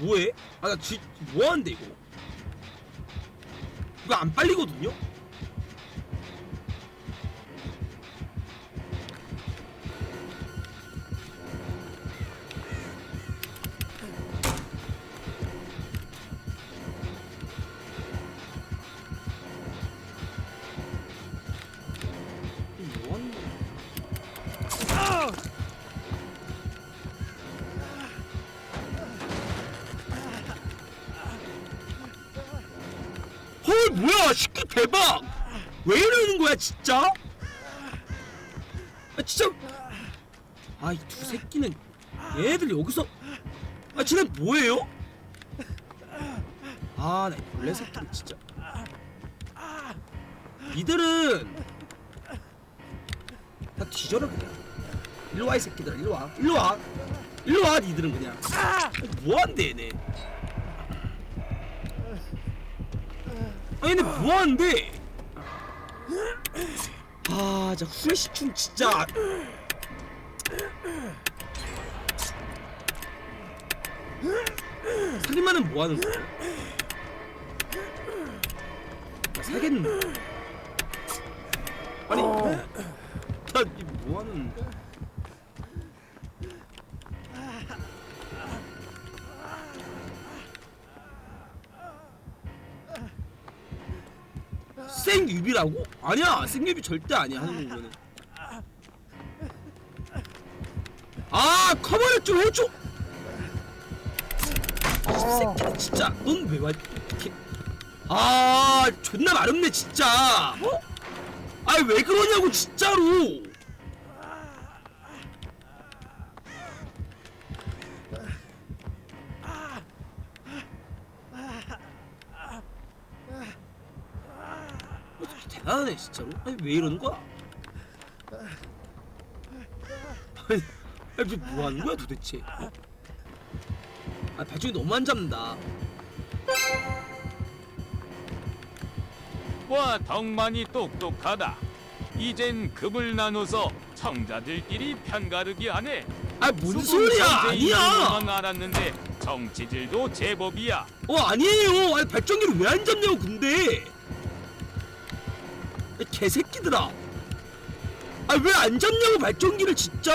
뭐해? 아 나 지 뭐하는데 이거 이거 안 빨리거든요? 왜 이러는 거야 진짜? 아 진짜. 아 이 두 새끼는 얘들 여기서. 아 쟤네 뭐예요? 아나 벌레 새끼들 진짜. 이들은 다 뒤져라 그냥. 일로 와이 새끼들아. 일로 와. 일로 와. 일로 와 니들은 그냥. 뭐한대 얘네? 아니 근데 뭐하는데 아 진짜 후레쉬춤 진짜. 살인마는 뭐하는 거야? 나 사겠는데? 아니 나이 뭐 하는 생유비라고? 아니야 생유비 절대 아니야 하는 거는. 아 커버를 좀 해줘. 이 새끼 진짜. 넌 왜 와 이렇게. 아 존나 마렵네 진짜. 어? 아니 왜 그러냐고 진짜로 대단하네 진짜로 아니 왜 이러는 거야 아니 아니 뭐 하는 거야 도대체 어? 아 발전이 너무 안 잡는다 와 덕만이 똑똑하다. 이젠 급을 나눠서 청자들끼리 편가르기 하네. 아뭔 소리야 아니야 만 알았는데 정치질도 제법이야. 어 아니에요 아니 발전기를 왜 안 잡냐고 근데 이 개새끼들아 아 왜 안 잡냐고 발전기를 진짜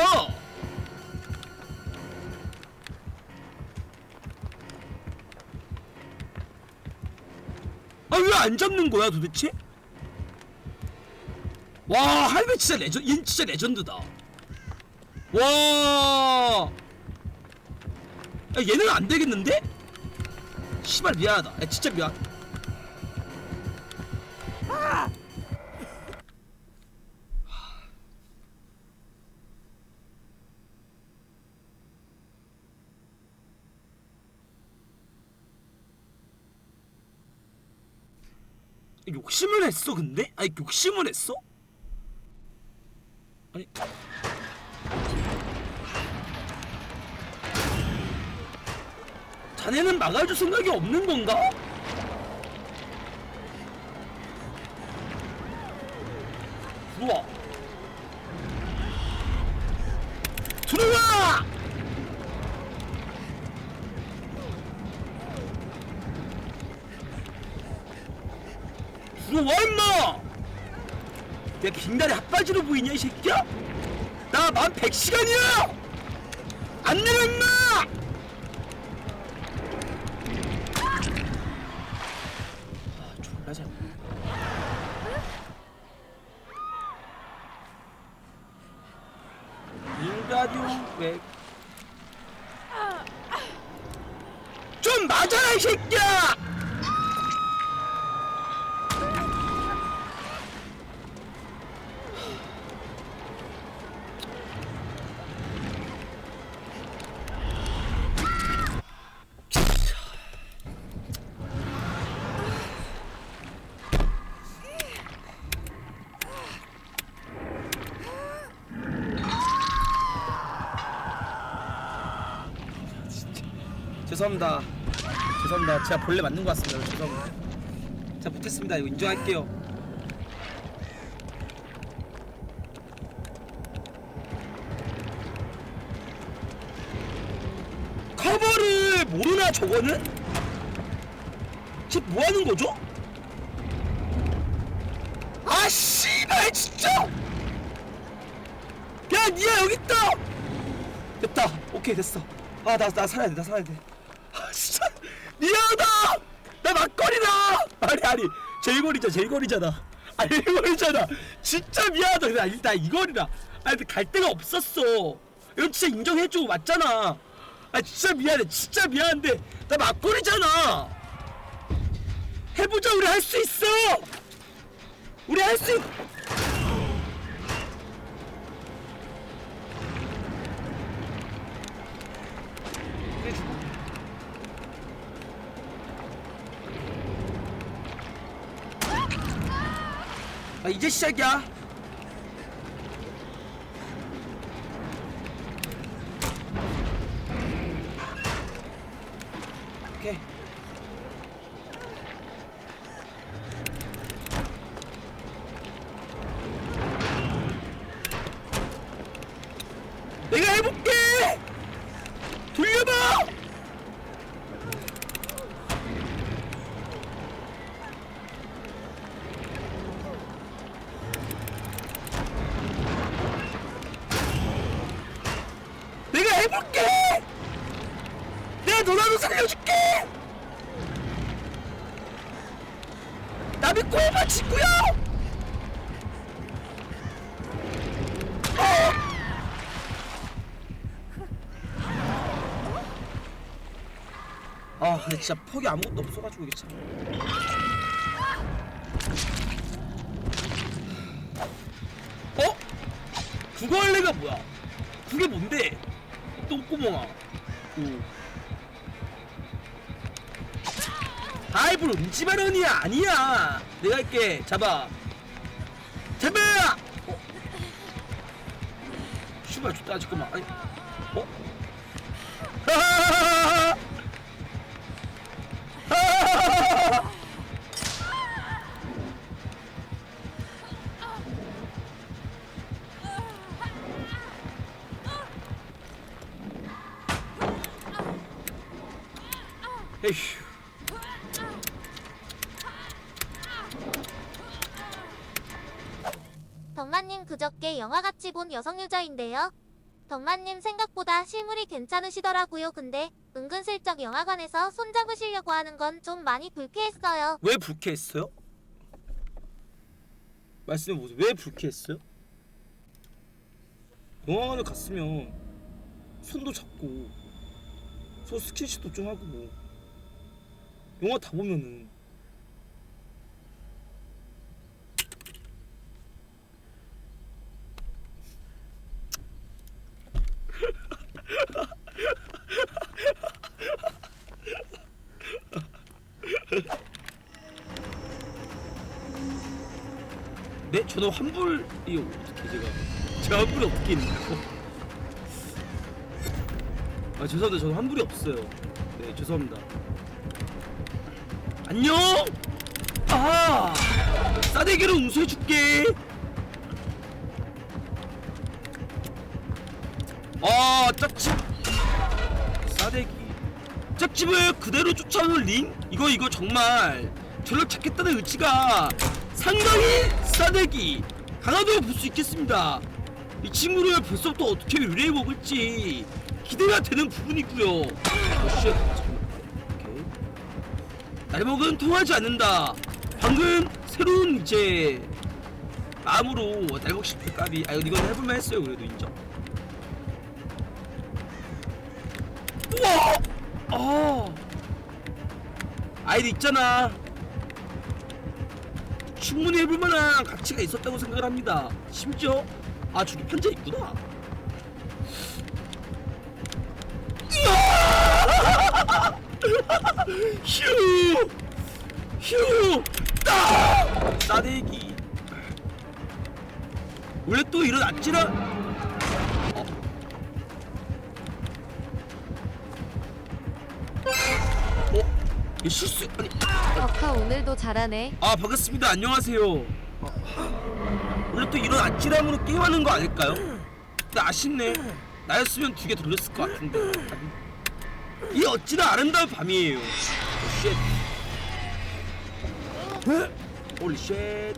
아 왜 안 잡는 거야 도대체 와 할배 진짜 레전 얘 진짜 레전드다 와 야, 얘는 안 되겠는데? 씨발 미안하다. 야, 진짜 미안. 욕심을 했어 근데? 아니 욕심을 했어? 아니 자네는 막아줄 생각이 없는 건가? 들어와! 내 빙다리 핫바지로 보이냐 이 새끼야? 나 만 100시간이야! 안 내려 임마! 아, 졸라 잘. 윙가디움 백. 좀 맞아라 이 새끼야! 죄송합니다. 죄송합니다. 제가 본래 맞는 것 같습니다. 죄송합니다. 자 못했습니다. 이거 인정할게요. 커버를 모르나 저거는? 쟤 뭐하는 거죠? 아 씨발 진짜! 야 니야 여기 있다! 됐다 오케이 됐어 아나나 살아야 돼 나 살아야 돼아 진짜 미안하다 나 막걸리다 아니 제일거리자 제일거리잖아. 아니 일거리잖아. 진짜 미안하다. 일단 이거리다. 아니 갈 데가 없었어. 이건 진짜 인정해줘 맞잖아. 아 진짜 미안해. 진짜 미안한데 나 막걸리잖아. 해보자 우리 할 수 있어. 우리 할수 있... 이제 시작이야 오케이 내가 해볼게 돌려봐 내가 해볼게 내가 너라도 살려줄게 나 믿고 해봐 친구야 어! 아 근데 진짜 퍽이 아무것도 없어가지고 이게 참 어? 구걸레가 뭐야? 그게 뭔데? 똥구멍아 오. 아이볼 음지발언이야 아니야 내가 할게 잡아 잡아 어? 슈발 좋다 잠깐만 아니 어? 하하하하하 본 여성 유저인데요. 덕만님 생각보다 실물이 괜찮으시더라고요. 근데 은근슬쩍 영화관에서 손잡으시려고 하는 건 좀 많이 불쾌했어요. 왜 불쾌했어요? 말씀해 보세요. 왜 불쾌했어요? 영화관에 갔으면 손도 잡고 손 스킨십도 좀 하고 뭐 영화 다 보면은 네? 저는 환불이 어떻게 제가? 제가 환불이 어떻게 있나요? 아 죄송합니다. 저는 환불이 없어요. 네 죄송합니다. 안녕! 아! 싸대기로 응수해줄게! 아 짝집! 싸대기. 짝집을 그대로 쫓아오는 링? 이거 이거 정말. 저를 찾겠다는 의지가 상당히 싸대기 강하다고 볼 수 있겠습니다. 이 친구를 벌써부터 어떻게 의뢰해 먹을지 기대가 되는 부분이고요. 어, 쉣. 잠깐만. 오케이. 날먹은 통하지 않는다. 방금 새로운 이제 마음으로 날먹 실패 까비. 아 이건 해볼만 했어요 그래도 인정. 우와! 아. 아이도 있잖아 충분히 해볼 만한 가치가 있었다고 생각을 합니다 심지어 아 저기 편자 있구나! 휴! 휴! 따! 싸대기 원래 또 이런 아찔한 이 실수 아니 아까 오늘도 잘하네. 아 반갑습니다 안녕하세요 원래 또 이런 아찔함으로 게임하는 거 아닐까요? 근데 아쉽네 나였으면 두 개 돌렸을 것 같은데 이 어찌나 아름다운 밤이에요. 쉣. 홀리 쉣.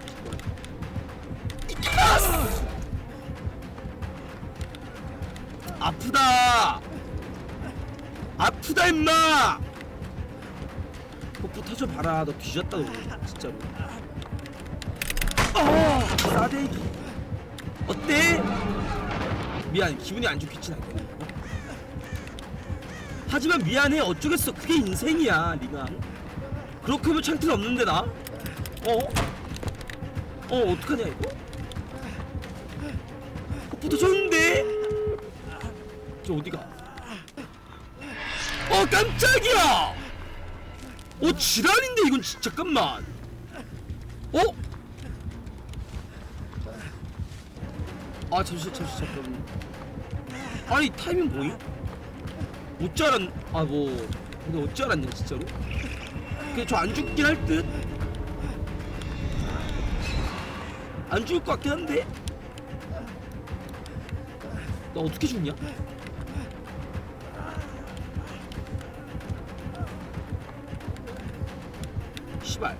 아프다. 아프다 임마. 뽀뽀 터져 봐라. 너 뒤졌다 너 진짜로. 어, 싸대기. 어때? 미안 기분이 안 좋겠지 나. 하지만 미안해 어쩌겠어 그게 인생이야 네가 그렇게 하면 창틀 없는데 나? 어? 어 어떡하냐 이거? 어, 붙어졌는데? 저 어디가? 어 깜짝이야! 어 지랄인데 이건 진짜 잠깐만 어? 아 잠시 잠시 잠깐 아니 타이밍? 어찌 알았.. 아뭐 근데 알았냐 진짜로? 그냥 저안 죽긴 할 듯? 안 죽을 것 같긴 한데? 나 어떻게 죽냐? 시발.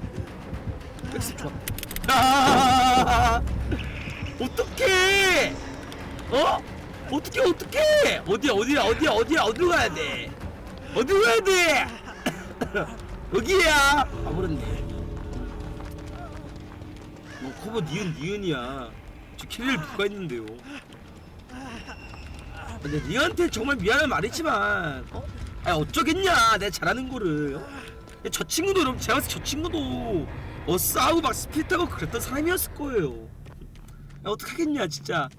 백스 좋아. 아! 어떡해! 어? 어떻게 어떻게 어디야 어디야 어디야 어디야? 어디로 가야 돼? 어디로 가야 돼? 여기야. 아버렸네. 뭐 커버 니은 니은이야. 저 킬릴 누가 있는데요? 근데 니한테 정말 미안한 말이지만 어? 아니 어쩌겠냐? 내가 잘하는 거를 어? 저 친구도 여러분 제가 봤을 때 저 친구도 어 싸우고 막 스피릿하고 그랬던 사람이었을 거예요. 야, 어떡하겠냐 진짜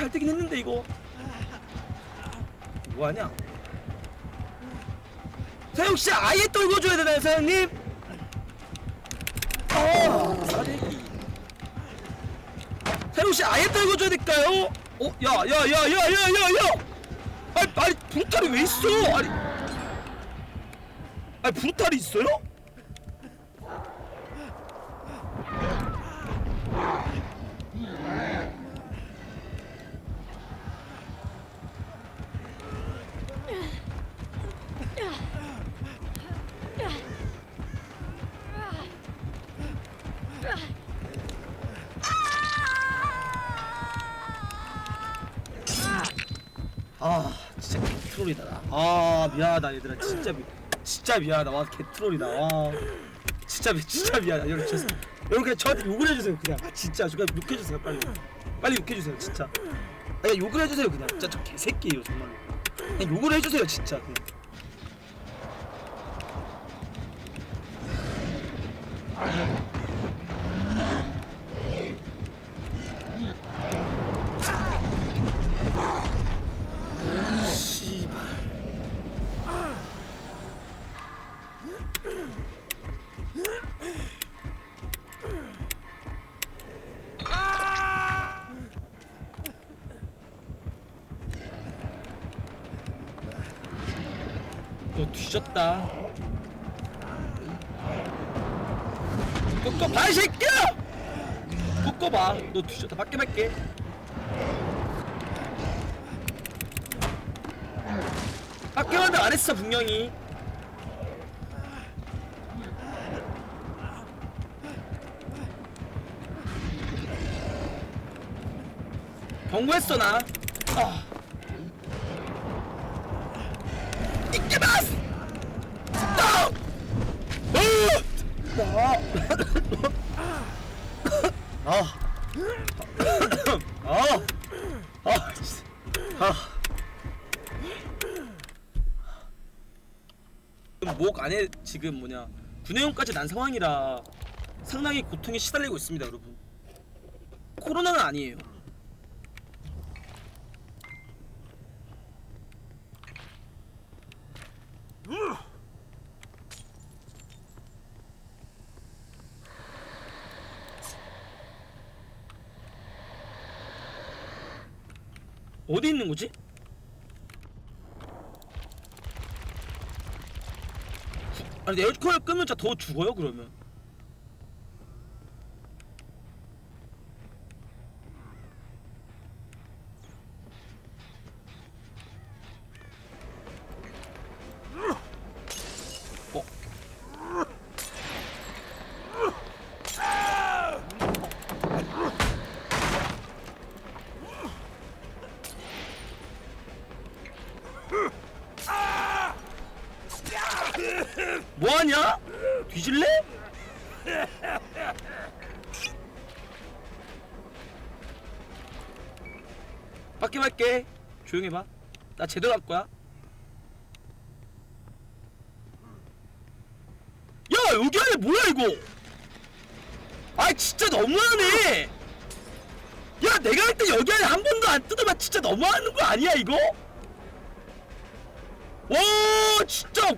잘 되긴 했는데 이거 뭐하냐? 사장 혹시 아예 떨궈줘야 되나요 사장님? 어, 사대기. 혹시 아예 떨궈줘야 될까요? 어, 야, 야, 야, 야, 야, 야, 야! 아니, 아니, 붕탈이 왜 있어? 아니, 아니, 붕탈이 있어요? 아, 진짜 개트롤이다. 나. 아, 미안하다, 얘들아. 진짜 미, 진짜 미안하다. 와, 개트롤이다. 와, 진짜 미, 진짜 미안하다. 여러분, 죄송. 여러분 그냥 저한테 욕을 해주세요, 그냥. 아, 진짜, 그냥 욕해주세요, 빨리. 빨리 욕해주세요, 진짜. 아, 그냥 욕을 해주세요, 그냥. 진짜 저 개새끼예요, 정말로. 그냥 욕을 해주세요, 진짜. 그냥. 씨발. 너 뒤졌다. 밖에 밖에. 밖에 왔는데 안 했어, 분명히. 경고했어, 나. 아. 아! 아! 지금 뭐냐 군내용까지 난 상황이라 상당히 고통에 시달리고 있습니다 여러분 코로나는 아니에요 어디 있는 거지? 구- 아니 에어컨을 끄면 진짜 더 죽어요 그러면 어? 뭐하냐? 뒤질래? 밖에 갈게 조용히 해봐 나 제대로 할 거야? 야 여기 안에 뭐야 이거? 아 진짜 너무하네. 야 내가 할 때 여기 안에 한 번도 안 뜯어봐. 진짜 너무하는 거 아니야 이거? 와 진짜.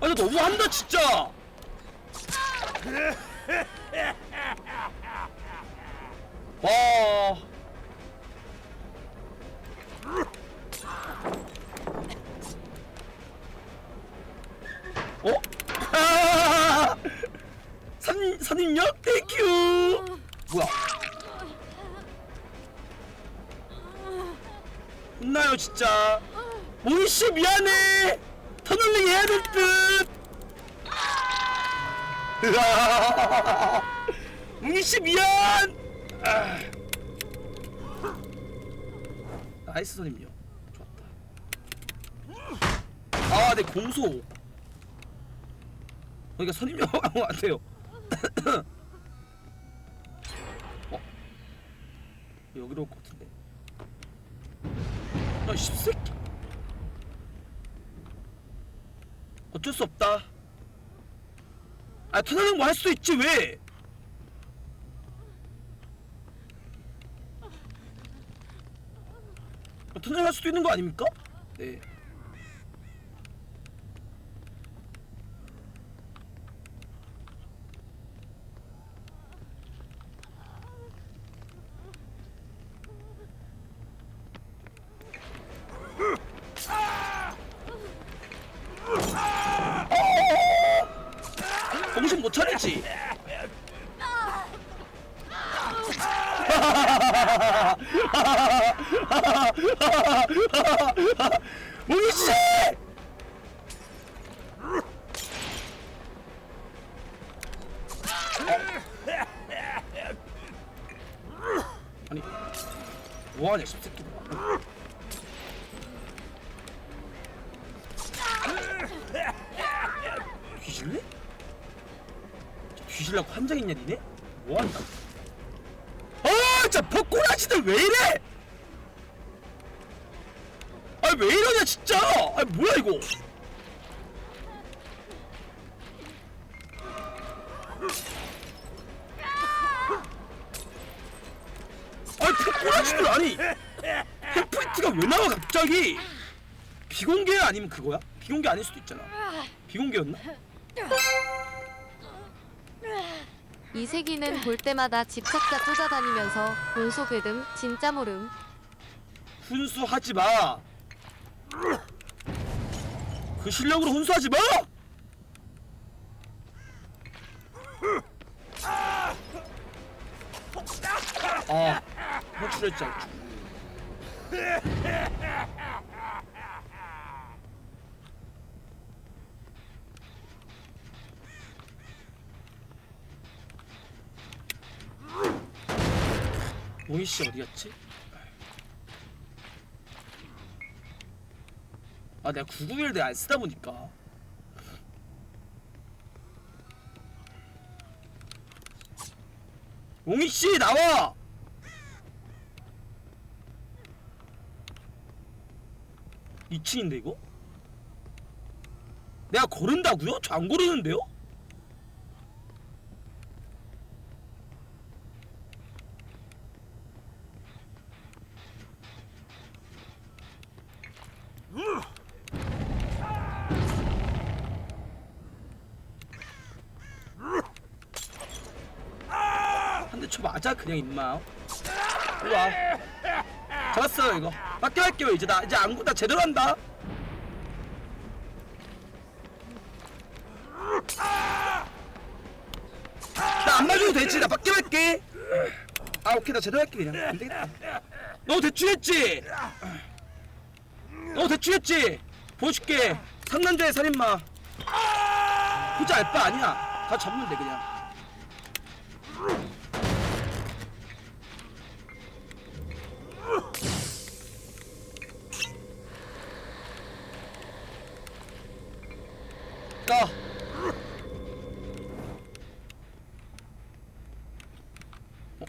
아니 너무한다 진짜 와 어? 아! 선, 선임력? 땡큐! 뭐야? 혼나요 진짜. 모이씨 미안해. 터널링 해야 될 듯 뭉이씨 미안 아. 나이스 선임력 좋았다. 아내 공소. 그러니까 선임력 한것 같아요. 어? 여기로 올 것 같은데. 야 씨새끼. 어쩔 수 없다 아 터널링 뭐할 수도 있지 왜 어, 터널링 할 수도 있는 거 아닙니까? 네 정신 못 차리지. 우리 씨! 그거야? 비공개 아닐 수도 있잖아 비공개였나? 이세기는 볼 때마다 집착자 쫓아다니면서 본소 괴듬 진짜 모름. 훈수하지 마. 그 실력으로 훈수하지 마. 아, 호출했지 않죠. 오이 씨 어디 갔지? 아 내가 991대 안 쓰다 보니까 옹이 씨 나와. 2층인데 이거? 내가 고른다고요? 저 안 고르는데요? 근데 저 맞아 그냥 임마. 와. 잡았어요 이거. 할게요 이제 나 이제 안구 나 제대로 한다. 나 안 맞아도 되지 나 할게. 아 오케이 나 제대로 할게 그냥. 안 되겠다. 너 대충 했지? 너 대충 했지? 보여줄게. 상남자의 살인마. 후자 알바 아니야. 다 잡으면 돼 그냥 가. 어?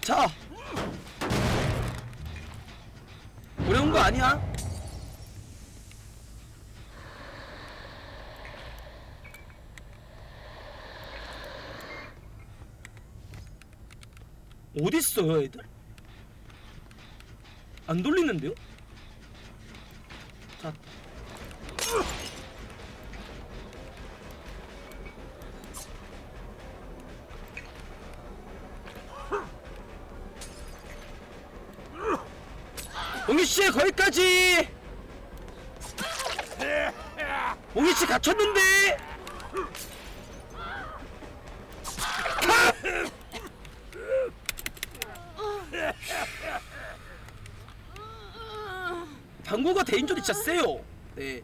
자. 어려운 거 아니야? 어디 있어요, 애들? 안 돌리는데요? 자, 옹희 씨 거기까지. 옹희 씨 갇혔는데. 방구가 대인전이 진짜 세요. 네.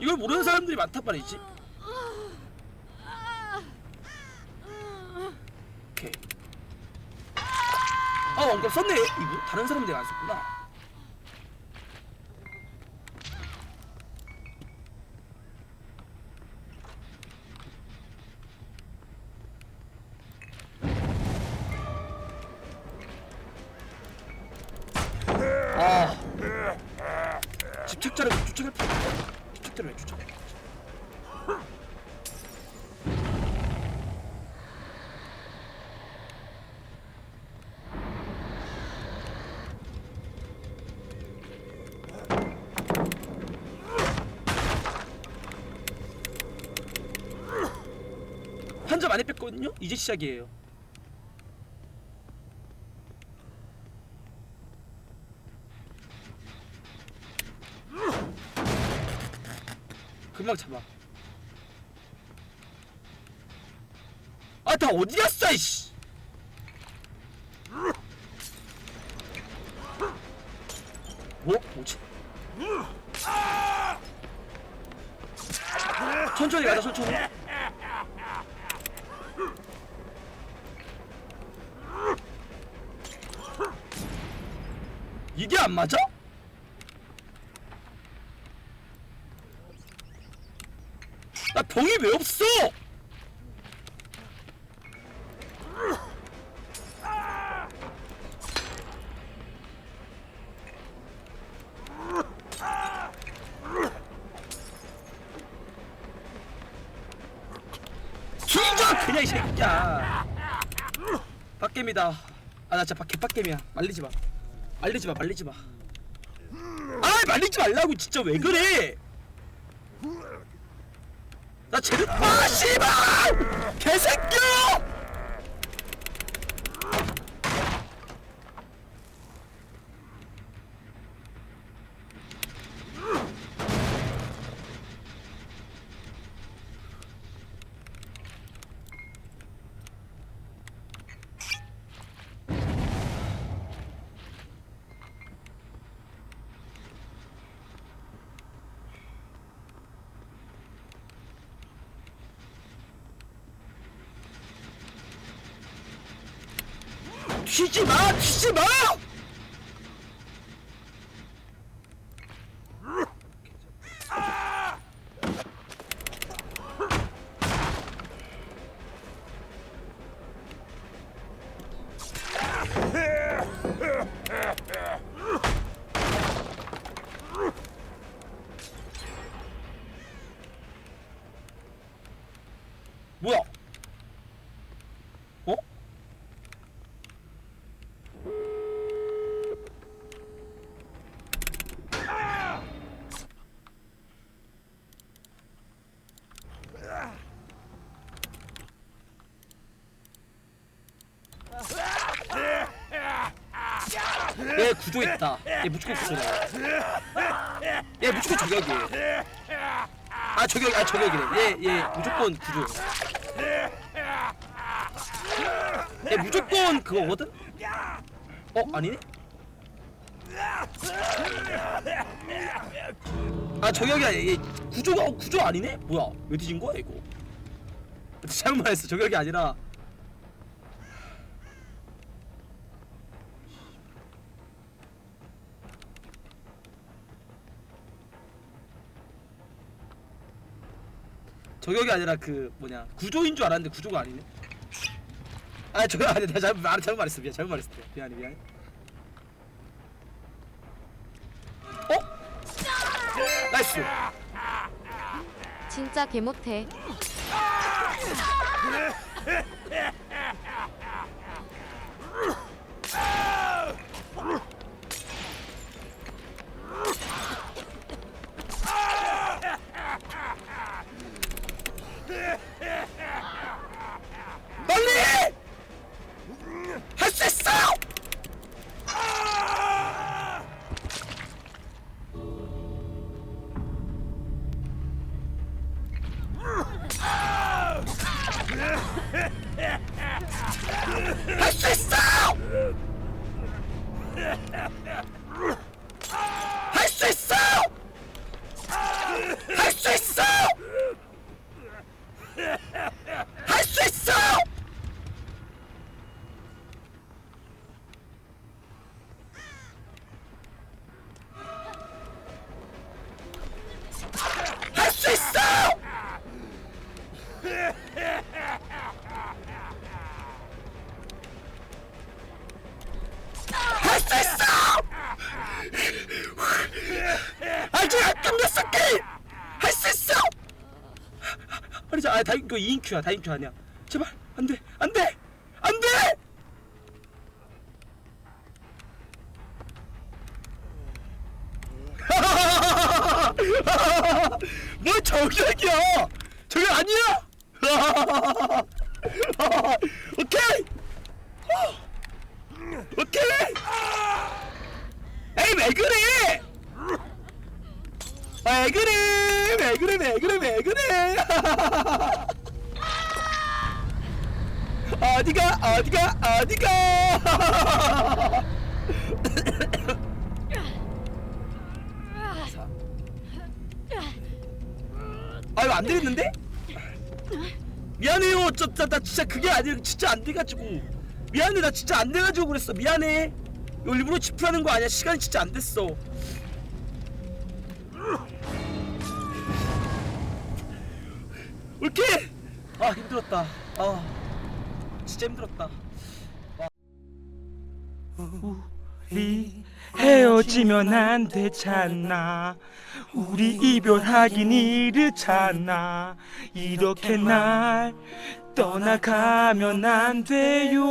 이걸 모르는 사람들이 많단 말이지. 오케이. 아, 언급 썼네. 이분 다른 사람들이 안 썼구나. 아. 집착자를 왜 쫓아갈 필요 없어. 집착자를 왜 쫓아가? 뺐거든요? 이제 시작이에요. 금방 잡아. 아, 다 어디 갔어, 이씨! 뭐? 뭐지? 천천히 가자, 천천히. 이게 안 맞아? 나 병이 왜 없어? 진짜 그냥 이 새끼야. 빡겜이다. 아 나 진짜 빡 개 빡겜이야. 말리지 마. 말리지 마. 말리지 마. 아 말리지 말라고 진짜 왜 그래? 나 쟤를 아 씨발! 개새끼야 튀지 마! 튀지 마 구조에 있다. 얘 무조건 구조다. 얘 무조건 저격이에요. 아 저격 아 저격이래. 얘 얘 무조건 구조. 얘 무조건 그거거든. 어 아니네? 아 저격이 아니야. 얘 구조가 어, 구조 아니네? 뭐야? 왜 뒤진 거야 이거? 잘못 말했어. 저격이 아니라. 저격이 아니라 그 뭐냐 구조인 줄 알았는데 구조가 아니네. 아 저격 아니야. 내가 잘못 말 잘못 말했어. 미안 잘못 말했어. 미안해 미안해. 어? 나이스. 진짜 개 못해. 다 이거 2인큐야 다 2인큐 아니야. 제발 안돼 안돼 안돼! 뭘 저격이야? 저격 아니야? 오케이! 오케이! 에이 왜 그래 왜 그래? 왜 그래? 왜 그래? 왜 그래 어디가 어디가 어디가? 아 이거 안 되겠는데? 미안해요. 저, 나, 나 진짜 그게 아니라 진짜 안 돼가지고. 미안해 나 진짜 안 돼가지고 그랬어. 미안해. 이거 일부러 지푸하는 거 아니야? 시간이 진짜 안 됐어. 오케이 아 힘들었다. 아 진짜 힘들었다. 우리 헤어지면 안 되잖아. 우리 이별하긴 이르잖아. 이렇게 날 떠나가면 안 돼요